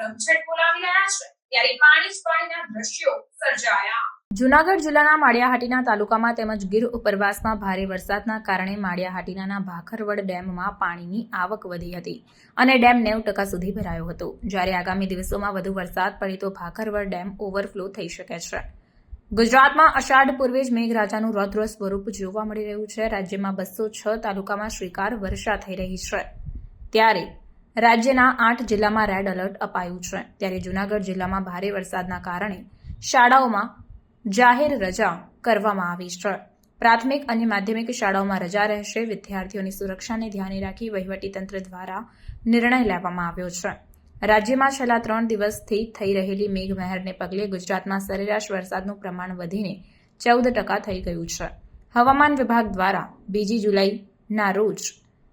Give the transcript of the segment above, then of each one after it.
રમઝટ બોલાવી રહ્યા છે, ત્યારે પાણી જ પાણીના દ્રશ્યો સર્જાયા. જુનાગઢ જિલ્લાના માળિયાહાટીના તાલુકામાં તેમજ ગીર ઉપરવાસમાં ભારે વરસાદના કારણે માળિયાહાટીના ભાખરવડ ડેમમાં પાણીની આવક વધી હતી અને ડેમ નેવ ટકા સુધી ભરાયો હતો. જ્યારે આગામી દિવસોમાં વધુ વરસાદ પડે તો ભાખરવડ ડેમ ઓવરફ્લો થઈ શકે છે. ગુજરાતમાં અષાઢ પૂર્વે જ મેઘરાજાનું રૌદ્ર સ્વરૂપ જોવા મળી રહ્યું છે. રાજ્યમાં બસો છ તાલુકામાં શ્રીકાર વર્ષા થઈ રહી છે. ત્યારે રાજ્યના આઠ જિલ્લામાં રેડ એલર્ટ અપાયું છે. ત્યારે જૂનાગઢ જિલ્લામાં ભારે વરસાદના કારણે શાળાઓમાં જાહેર રજા કરવામાં આવી છે. પ્રાથમિક અને માધ્યમિક શાળાઓમાં રજા રહેશે. વિદ્યાર્થીઓની સુરક્ષાને ધ્યાને રાખી વહીવટીતંત્ર દ્વારા નિર્ણય લેવામાં આવ્યો છે. રાજ્યમાં છેલ્લા ત્રણ દિવસથી થઈ રહેલી મેઘમહેરને પગલે ગુજરાતમાં સરેરાશ વરસાદનું પ્રમાણ વધીને ચૌદ ટકા થઈ ગયું છે. હવામાન વિભાગ દ્વારા બીજી જુલાઈના રોજ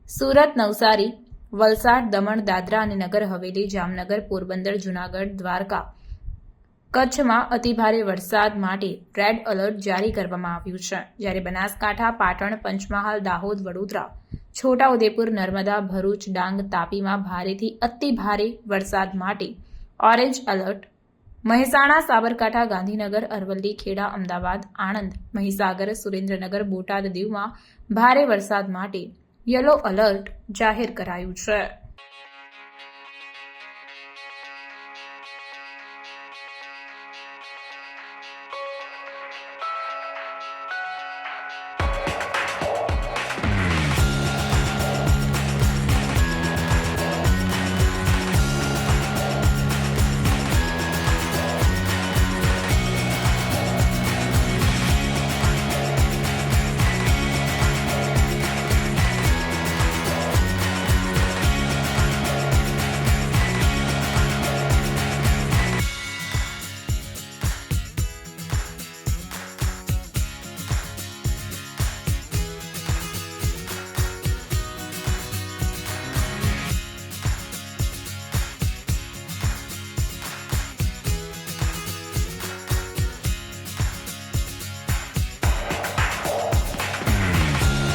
સુરત, નવસારી વલસાડ, દમણ, દાદરા અને નગર હવેલી, જામનગર, પોરબંદર, જૂનાગઢ, દ્વારકા. કચ્છમાં અતિભારે વરસાદ માટે રેડ એલર્ટ જારી કરવામાં આવ્યું છે. જ્યારે બનાસકાંઠા, પાટણ, પંચમહાલ, દાહોદ, વડોદરા, છોટાઉદેપુર, નર્મદા, ભરૂચ, ડાંગ, તાપીમાં ભારેથી અતિ ભારે વરસાદ માટે ઓરેન્જ એલર્ટ. મહેસાણા, સાબરકાંઠા, ગાંધીનગર, અરવલ્લી, ખેડા, અમદાવાદ, આણંદ, મહીસાગર, સુરેન્દ્રનગર, બોટાદ દીવમાં ભારે વરસાદ માટે યલો એલર્ટ જાહેર કરાયું છે.